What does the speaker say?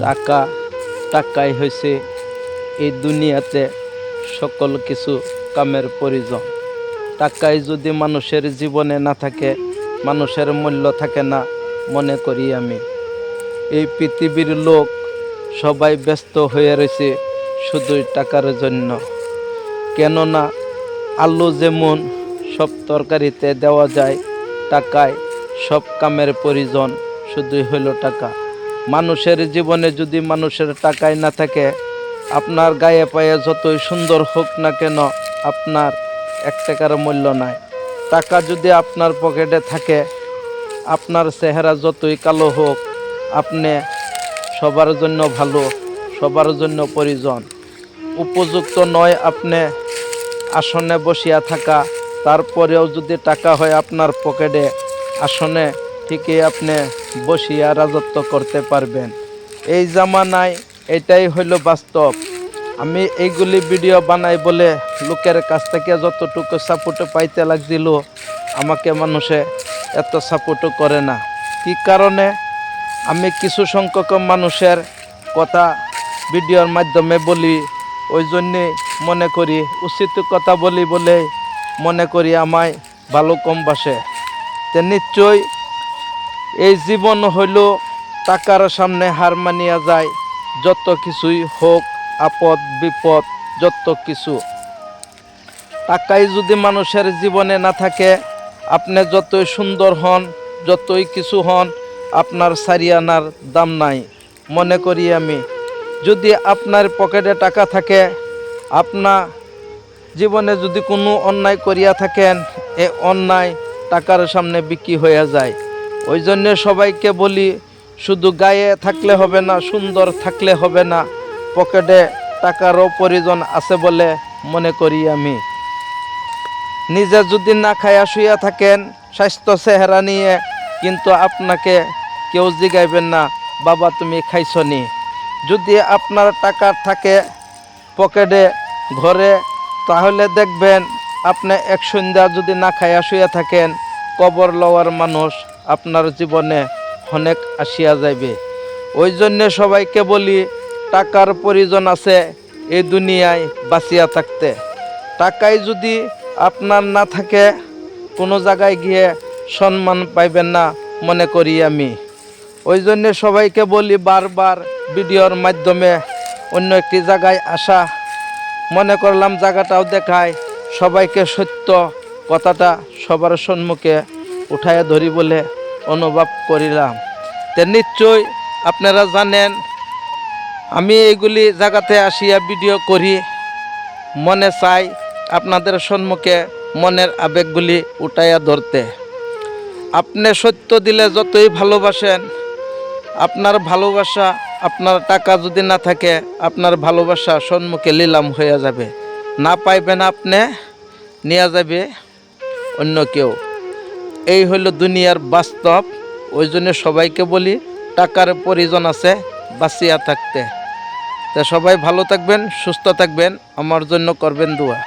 টাকা, টাকাই হয়েছে এই দুনিয়াতে সকল কিছু কামের প্রয়োজন টাকাই যদি মানুষের জীবনে না থাকে মানুষের মূল্য থাকে না, মনে করি আমি। এই পৃথিবীর লোক সবাই ব্যস্ত হয়ে রয়েছে শুধুই টাকার জন্য। কেননা আলু যেমন সব তরকারিতে দেওয়া যায় টাকায় সব কামের প্রয়োজন, শুধুই হইল টাকা। মানুষের জীবনে যদি মানুষের টাকায় না থাকে, আপনার গায়ে পায়ে যতই সুন্দর হোক না কেন, আপনার এক টাকার মূল্য নাই। টাকা যদি আপনার পকেটে থাকে, আপনার চেহারা যতই কালো হোক, আপনি সবার জন্য ভালো, সবার জন্য প্রয়োজন। উপযুক্ত নয় আপনি আসনে বসিয়া থাকা, তারপরেও যদি টাকা হয় আপনার পকেটে, আসনে ঠিকই আপনি বসিয়া রাজত্ব করতে পারবেন। এই জামানায় এটাই হইল বাস্তব। আমি এইগুলি ভিডিও বানাই বলে লোকের কাছ থেকে যতটুকু সাপোর্ট পাইতে লাগছিল, আমাকে মানুষে এত সাপোর্টও করে না। কি কারণে? আমি কিছু সংখ্যক মানুষের কথা ভিডিওর মাধ্যমে বলি, ওই জন্যে মনে করি, উচিত কথা বলি বলে মনে করি আমায় ভালো কম বাসে। তে নিশ্চয় এই জীবন হইল টাকার সামনে হার মানিয়া যায়। যত কিছুই হোক, আপদ, বিপদ, যত কিছু। টাকাই যদি মানুষের জীবনে না থাকে, আপনি যতই সুন্দর হন, যতই কিছু হন, আপনার সারিয়ানার দাম নাই, মনে করি আমি। যদি আপনার পকেটে টাকা থাকে, আপনা জীবনে যদি কোনো অন্যায় করিয়া থাকেন, এ অন্যায় টাকার সামনে বিক্রি হয়ে যায়। ওই জন্যে সবাইকে বলি, শুধু গায়ে থাকলে হবে না, সুন্দর থাকলে হবে না, পকেটে টাকারও প্রয়োজন আছে বলে মনে করি আমি। নিজে যদি না খায়া শুইয়া থাকেন, স্বাস্থ্য চেহারা নিয়ে কিন্তু আপনাকে কেউ জিগাইবেন না, বাবা, তুমি খাইছনি। যদি আপনার টাকা থাকে পকেটে, ঘরে, তাহলে দেখবেন আপনি এক সন্ধ্যা যদি না খাইয়া শুয়ে থাকেন, কবর লওয়ার মানুষ আপনার জীবনে অনেক আসিয়া যাইবে। ওই জন্যে সবাইকে বলি, টাকার প্রয়োজন আছে এই দুনিয়ায় বাঁচিয়া থাকতে। টাকাই যদি আপনার না থাকে, কোনো জায়গায় গিয়ে সম্মান পাইবেন না মনে করি আমি। ওই জন্যে সবাইকে বলি, বারবার ভিডিওর মাধ্যমে অন্য একটি জায়গায় আসা। মনে করলাম জায়গাটাও দেখায় সবাইকে সত্য কথাটা সবার সম্মুখে উঠাইয়া ধরি বলে অনুভব করিলাম। তে নিশ্চয় আপনারা জানেন, আমি এইগুলি জায়গাতে আসিয়া ভিডিও করি। মনে চাই আপনাদের সম্মুখে মনের আবেগগুলি উঠাইয়া ধরতে। আপনি সত্য দিলে যতই ভালোবাসেন, আপনার ভালোবাসা, আপনার টাকা যদি না থাকে, আপনার ভালোবাসা সম্মুখে লিলাম হয়ে যাবে। না পাইবেন আপনি, নিয়ে যাবে অন্য কেউ। এই হইল দুনিয়ার বাস্তব। ওই জন্য সবাইকে বলি, টাকার প্রয়োজন আছে, বাঁচিয়া থাকতে। তা সবাই ভালো থাকবেন, সুস্থ থাকবেন, আমার জন্য করবেন দোয়া।